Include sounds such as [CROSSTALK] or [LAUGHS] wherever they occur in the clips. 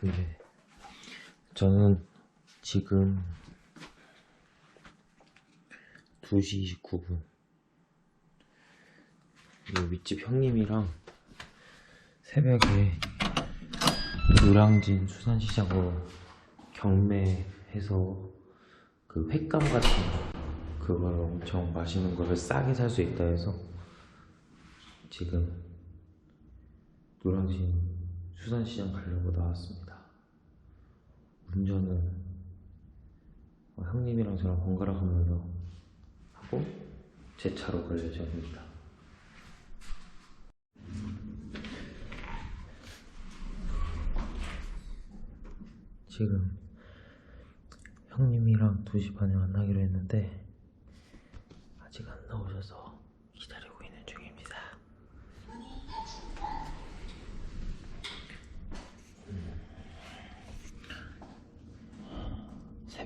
네. 저는 지금 2시 29분. 이 윗집 형님이랑 새벽에 노량진 수산시장으로 경매해서 그 횟감 같은 거 그걸 엄청 맛있는 거를 싸게 살 수 있다 해서 지금 노량진 수산시장 가려고 나왔습니다. 운전은 어, 형님이랑 저랑 번갈아 가면서 하고 제 차로 갈 예정입니다. 지금 형님이랑 2시 반에 만나기로 했는데 아직 안 나오셔서 기다리고 있는 중입니다.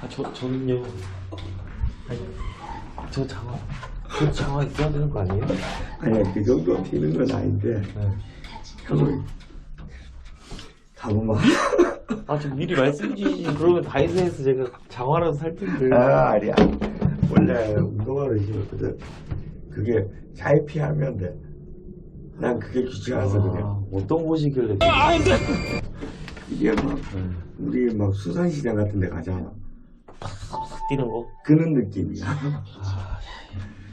아, 저, 저는요. 아니, 저 장화, 저 장화 있어야 되는 거 아니에요? 아니 그 정도 되는 건 아닌데 네. 형을 잡으면 아, 좀 미리 말씀 주시지. 그러면 다이소에서 제가 장화라도 살 텐데. 아 아니야 원래 운동화를 신었거든 그게 잘 피하면 돼 난 그게 귀찮아서 그래 아, 어떤 곳이길래. 이게 막 네. 우리 막 수산시장 같은 데 가잖아 뛰는 거? 그런 느낌이야 아,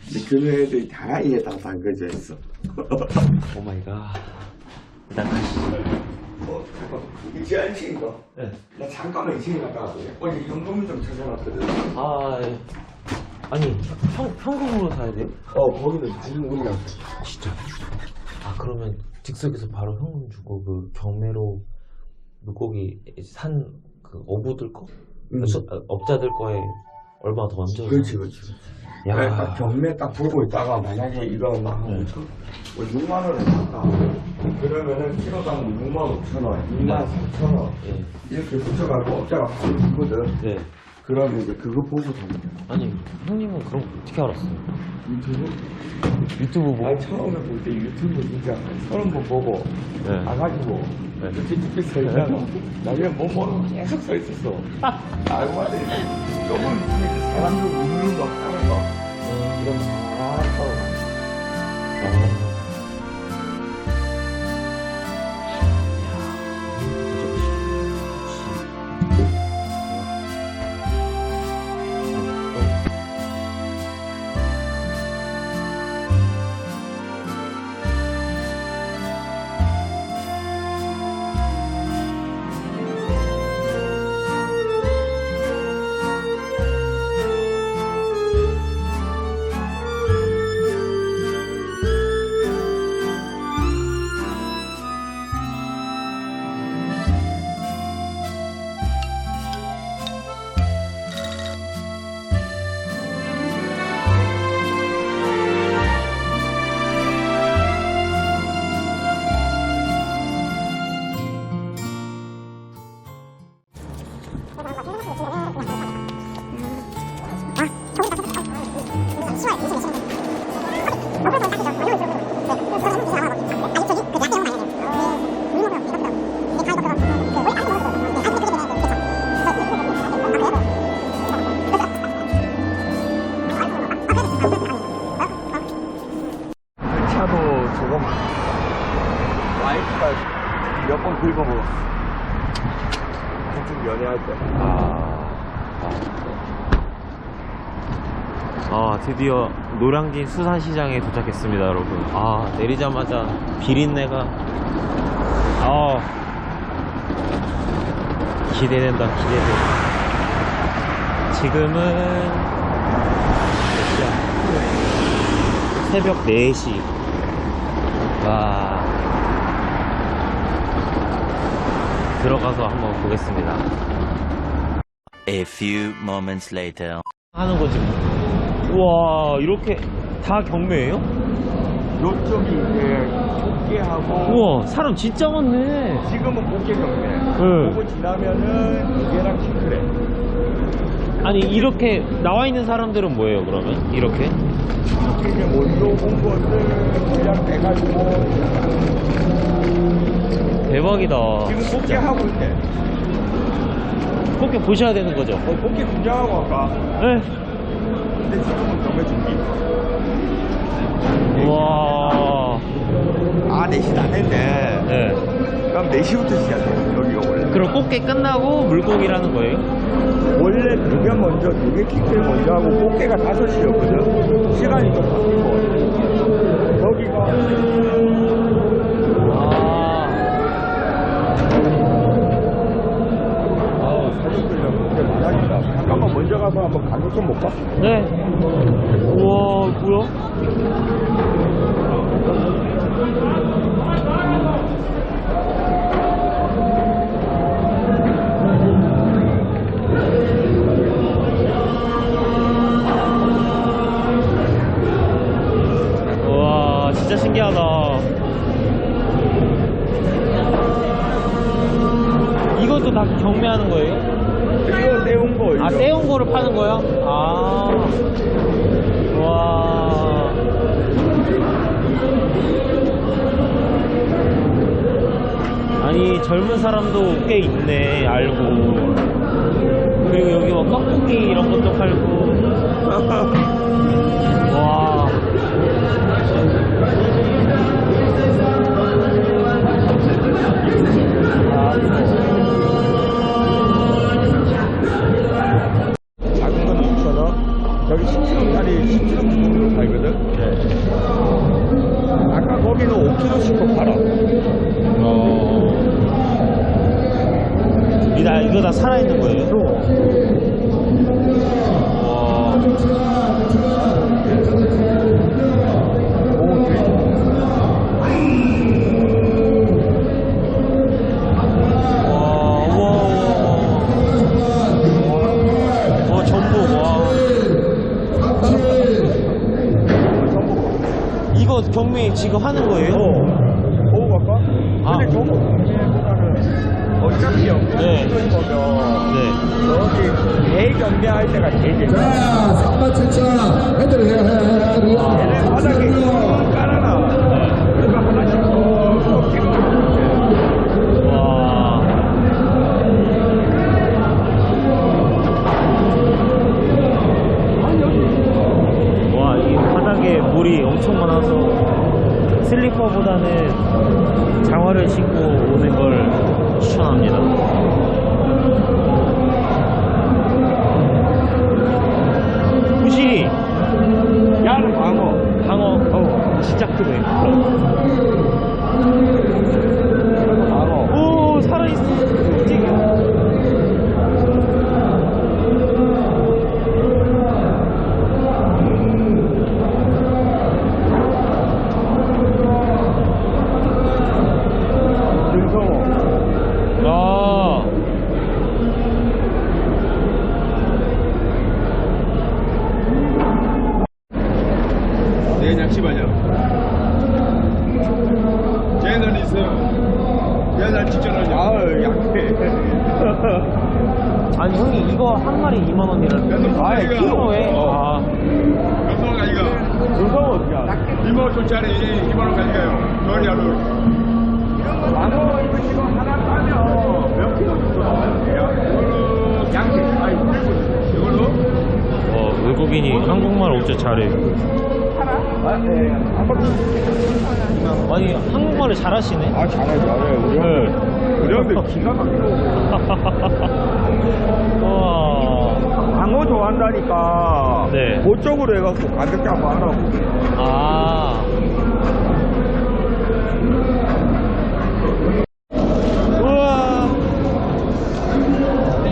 근데 그런 애들이 다 이게 다 담겨져 있어 오 마이 갓. 일단 가시죠. 어 잠깐 이제 안 친거 네. 나 잠깐만 이층에 갔다 왔거든 어제 현금 좀 찾아놨거든 아, 예. 아니, 현, 현금으로 사야 돼요? 어 거기는 현금이랑 진짜. 아, 그러면 즉석에서 바로 현금 주고 그 경매로 물고기 산 그 어부들 거? 응. 수- 아, 업자들 거에 얼마 더 얹어서. 그렇지 그렇지 야. 그러니까 경매 딱 보고 있다가 만약에 이거 막 네. 5천, 뭐 6만 원을 샀다. 그러면은 키로당 6만 5천 원, 2만 4천 원 예. 이렇게 붙여가지고 업자가 바로 주거든. 네. 그러면 이제 그거 보고 돼. 아니, 형님은 그럼 어떻게 알았어요? 유튜브? 유튜브 보고. 아니 처음에 볼 때 유튜브 진짜 서른 번 보고 네. 가가지고 네. 틱틱틱 서 있다가 나중에 뭐거 계속 서 있었어. 알고 봤더니 조금 사람들 웃는 거 하는 거 이런 다 하고 아. 드디어 노량진 수산시장에 도착했습니다, 여러분. 아, 내리자마자 비린내가. 아, 기대된다, 기대돼. 지금은? 새벽 4시. 와. 들어가서 한번 보겠습니다. A few moments later. 하는 거지. 우와, 이렇게 다 경매예요? 요쪽이 이제 꽃게하고 우와, 사람 진짜 많네. 지금은 꽃게 경매. 응. 그거 지나면은 이게랑 킹크랩. 아니, 이렇게 나와 있는 사람들은 뭐예요, 그러면? 이렇게? 이렇게 이제 원조 본 것을 그냥 해가지고 대박이다. 지금 꽃게 하고 있대. 꽃게 보셔야 되는 거죠? 어, 꽃게 구경하고 갈까? 네. 근데 지금은 경매 준비. 우와. 아, 4시는 안 했네. 네. 그럼 4시부터 시작해. 여기가 원래. 그럼 꽃게 끝나고 물고기라는 거예요? 원래 그게 먼저, 그게 킥을 먼저 하고 꽃게가 5시였거든. 시간이 좀 바뀐 것 같아. 여기가 가서 한번 가격 좀 볼까? 네. 우와, 뭐야? 사람도 꽤 있네, 알고. 그리고 여기 뭐 깍두기 이런 것도 팔고. [LAUGHS] 지금 하는 거예요? 어. 보고 갈까? 아. 근데 저거 경매보다는 어차피 네. 이런 거면 네. 저기 대경매할 때가 제일 자, 3만 7천 애들 해야 해. 얘네 바닥에 깔아놔. 그거 하나씩 더 끼고 와. 와, 이 바닥에 물이 엄청 많아서 ہے 아니 형이 이거 한 마리 2만 원이라는. 아, 아 키로에. 아. 여성아, 이거. 등성어 어떻게 알아? 이모 조짜리 2만 원 가져가요. 머리 하루. 광어 이거 지금 하나 따면 몇 킬로 정도 나와요? 이걸로, 양식, 아니. 이걸로? 어 외국인이 한국말 엄청 잘해. 아, 네. 아니 한국말을 잘하시네. 아, 잘해, 잘해. 우리 형 형들 [LAUGHS] 기가 막히고. 와. 광어 거 좋아한다니까. 네. 그쪽으로 해갖고 가볍게 한번 하라고. 아. 우와.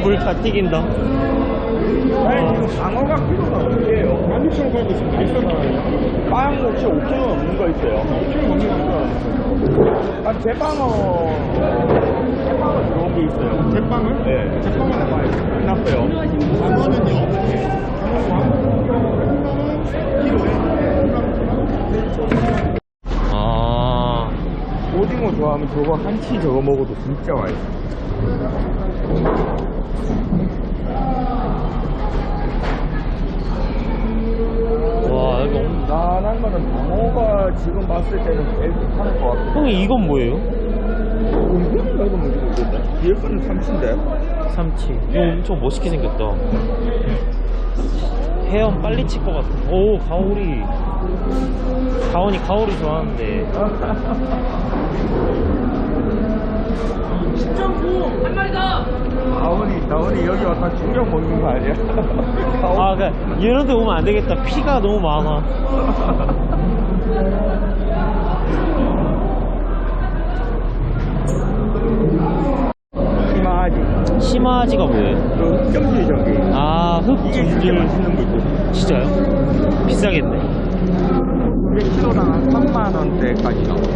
물 다 튀긴다. 아니, 지금 방어가 필요가 없게요. 16,000원 있어. 빵 혹시 5kg 넘는 거 있어요? 5kg 넘는 거 있어요. 아, 제빵어. 제빵어 들어온 게 있어요. 제빵을? 네. 제빵은 얼마예요? 끝났어요. 방어는요? 아. 오징어 좋아하면 저거 한치 저거 먹어도 진짜 맛있어. 여기 엄... 난한 거는 방어가 지금 봤을 때는 제일 괜찮을 것 같아. 형이 이건 뭐예요? 나도 뭔지 모르겠다. 뒤에 거는 참치인데? 삼치. 이거 엄청 멋있게 생겼다. 헤엄 빨리 칠 것 같아. 오, 가오리. 가온이 가오리 좋아하는데. 다원이, 다원이 여기 와서 충격 먹는 거 아니야? [LAUGHS] 아, 그니까, 이런 데 오면 안 되겠다. 피가 너무 많아. 심하지. 심화지가 뭐예요? 그 흑점지 저기. 아, 흙 이게 진짜 전질. 맛있는 거 있거든. 진짜요? 비싸겠네. 그게 키로당 한 3만 원대까지 나와.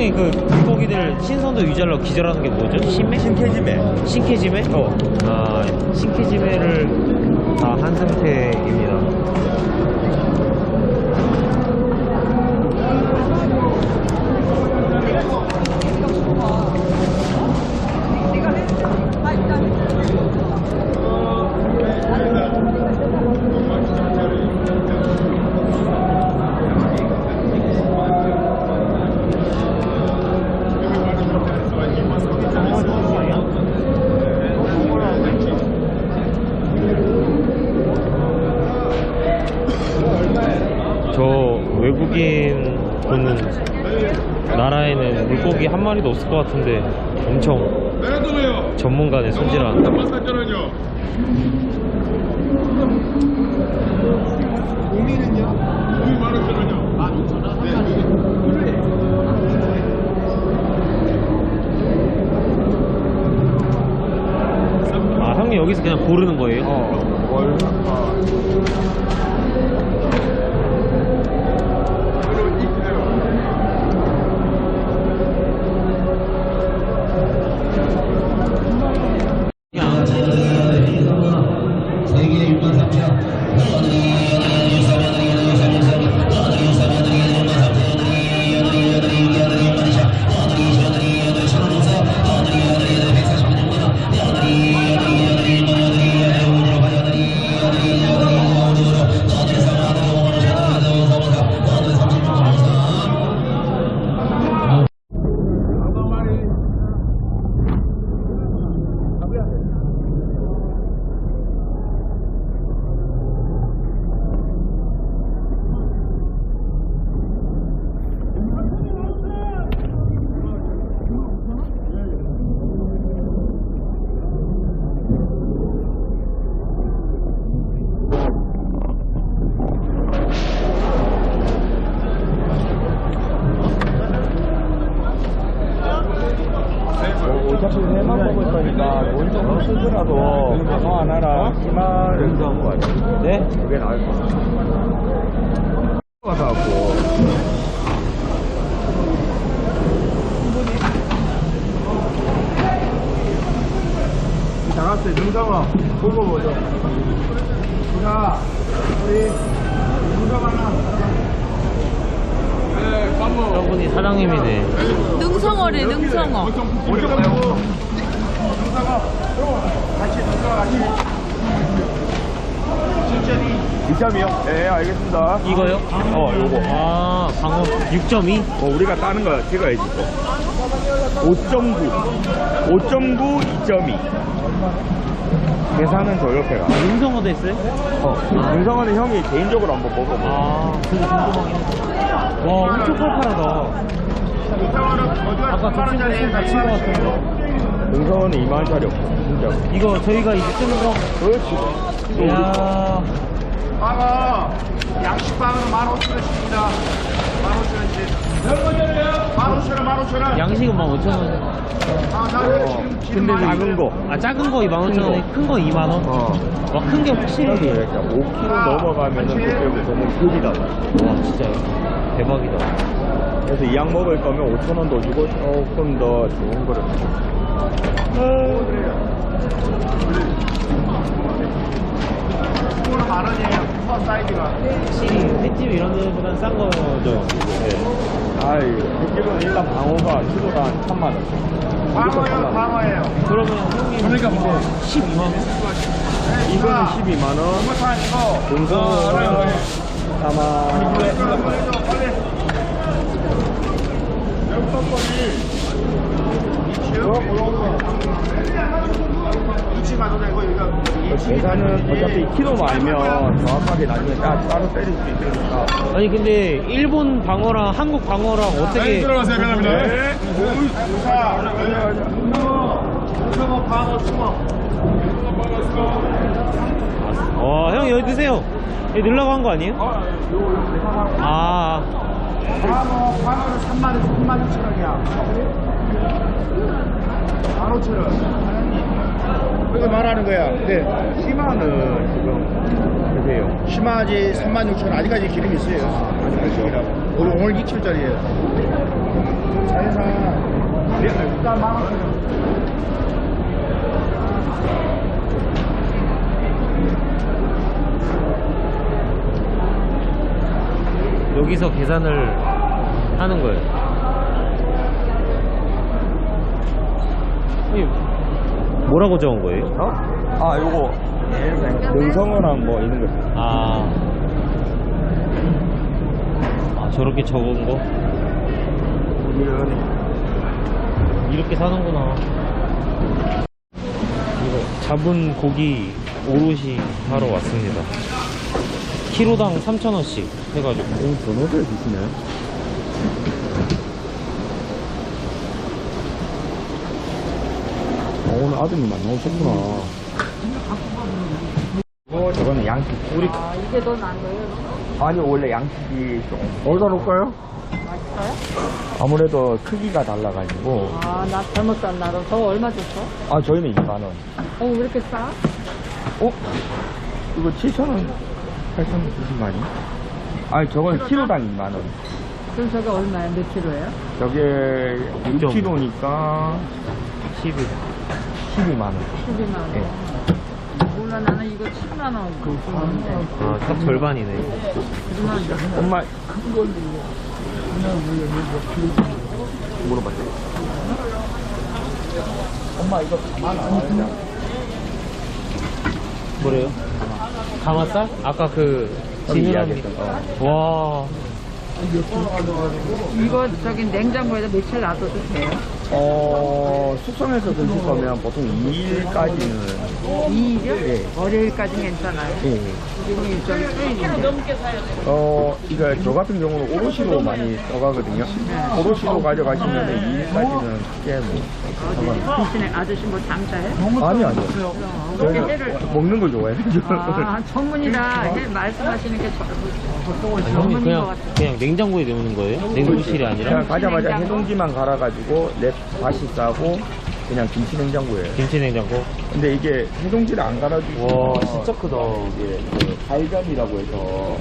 형이 그 물고기들 신선도 유지하려 고 기절하는 게 뭐죠? 심해? 신캐지매. 신케지메? 어. 아, 신케지메를 다 한 상태입니다. 저 외국인 보는 나라에는 물고기 한 마리도 없을 것 같은데 엄청. 전문가네. 네. 아 형님 여기서 그냥 고르는 거예요? 어, 저분이 사장님이네. 능성어래 능성어. 2점이요? 네, 알겠습니다. 이거요? 어, 요거. 아, 방어 6.2? 어, 우리가 따는 거 찍어야지 또. 5.9. 5.9, 2.2. 계산은 저 옆에 가. 능성어도 했어요? 어, 윤성원은 형이 개인적으로 한번 먹어봐. 아, 그거 궁금하긴 했어. 와, 엄청 팔팔하다. 아까 저 친구 같이 거 같은데. 윤성원은 2만원짜리 없어, 진짜. 이거 저희가 이제 쓰는 거? 그렇지. 이야. 빵어 양식빵은 15,000원씩입니다 15,000원씩 15,000원 15,000원 양식은 15,000원. 아 나는 지금 지금 근데 많이 작은 거. 아, 작은 거 25,000원에 큰 거 2만 원? 어. 와, 큰 게 확실히. 그러니까 5kg 넘어가면은 그때부터는 급이다. 와, 진짜 대박이다. 그래서 이 약 먹을 거면 5천 원 더 주고 조금 더 좋은 거를. 이거는 만 원이에요 큰 사이즈가 횟집 이런 데보단 싼 거죠. 네. 아이, 횟집은 일단 방어가 키로당 한 천만 원. 방어예요 방어예요 그러면 형님 그러니까 뭐 12만 원? 이거는 12만 원. 이거 이거 동서는 아마 이치만 원 이거 이거 계산은 어차피 키로 알면 정확하게 나중에 따, 따로 때릴 수 있으니까. 아니 근데 일본 방어랑 한국 방어랑 어떻게 들어가세요 미안합니다 네 자, 숭어 방어 숭어 와, 형 여기 드세요. 여기 넣으려고 한 거 아니에요? 아, 방어 방어는 3만 원 3만 2천 원이야 15,000원 그거 말하는 거야. 근데 심화는 지금 드세요. 심하지 3만 6천 원 아직까지 기름이 있어요. 아직까지라고 오늘, 오늘 2kg짜리예요. 자연산 일단 만 원이요. 여기서 계산을 하는 거예요. 아니, 뭐라고 적은 거예요? 어? 아, 요거. 능성어랑 뭐 있는 거. 아, 아 저렇게 적은 거? 이렇게 사는구나. 이거 잡은 고기 오롯이 하러 왔습니다. 키로당 3,000원씩 해가지고. 오, 전어를 드시네. 어, 오늘 아드님 많이 나오셨구나. 어, 저거는 양식. 우리 아 이게 더 거예요? 아니 원래 양식이 좀 어디다 놓을까요? 맛있어요? 아무래도 크기가 달라가지고 아 나 잘못 샀나 너 저거 얼마 줬어? 아 저희는 2만 원. 어 왜 이렇게 싸? 어? 이거 7천 원, 8천 원 주신 거 아니? 아니 저건 키로당 2만 원. 그럼 저게 얼마야? 몇 킬로예요? 저게 육점. 6kg니까 11. 12만 원. 12만 원 네. 몰라 나는 이거 7만 원 주는데 아, 딱 절반이네. 7만 원 엄마 큰 건데 물어봤죠. 엄마 이거 가만 안 하냐? 뭐래요? 가마살? 아까 그 형이 지느러미. 이야기했던 거. 와, 이거 저기 냉장고에다 며칠 놔둬도 돼요? 어, 숙성해서 드실 거면 보통 2일까지는 2일이요? 네. 월요일까지 괜찮아요 예, 예. 지금 저기 수요일인데 어, 이거 저 같은 경우는 오롯이로 많이 써가거든요. 오롯이로 가져가시면 2일까지는 크게 뭐 상관. 대신에 아저씨 뭐 장사해? 아니 아니요. 저는 먹는 걸 좋아해요. 아 전문이다 해 말씀하시는 게 저- 아니, 형님 전문인 것 그냥, 같아 그냥 냉장고에 넣는 거예요? 냉동실이 아니라? 그냥 가자마자? 해동지만 갈아가지고 랩 다시 싸고 그냥 김치 냉장고예요. 김치 냉장고. 근데 이게 해동지를 안 갈아주고 와, 진짜 크다. 이게 그 발견이라고 해서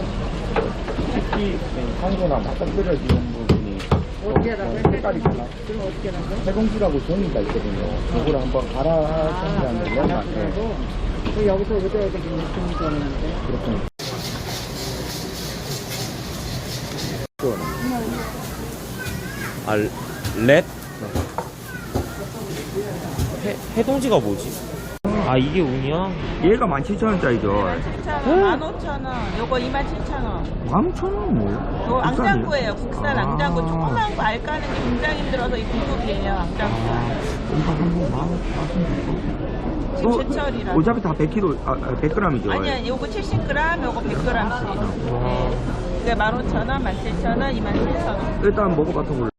식기 산소나 바짝 끓여지는 부분이 어디에다가 좀 색깔이 달라. 그럼 어떻게 거야? 해동지라고 종이가 있거든요. 그거를 한번 갈아주면 되면 네, 그 여기서 되겠네, 종이 거는데. 그렇군요. 아, 렛? 해, 해동지가 뭐지? 아, 이게 운이야? 얘가 17,000원짜리죠. 17,000원, 15,000원, 요거 27,000원. 13,000원 뭐예요? 요거 앙장구예요. 국산 아. 앙장구. 조그만 거 알 까는 게 굉장히 힘들어서 이 구급이에요, 앙장구가. 이거 한번 만 지금 제철이라. 어차피 다 100kg, 아, 100g이죠. 아니야, 요거 70g, 요거 100g씩. 네. 그게 15,000원, 17,000원, 27,000원. 일단 먹어봤던 걸로.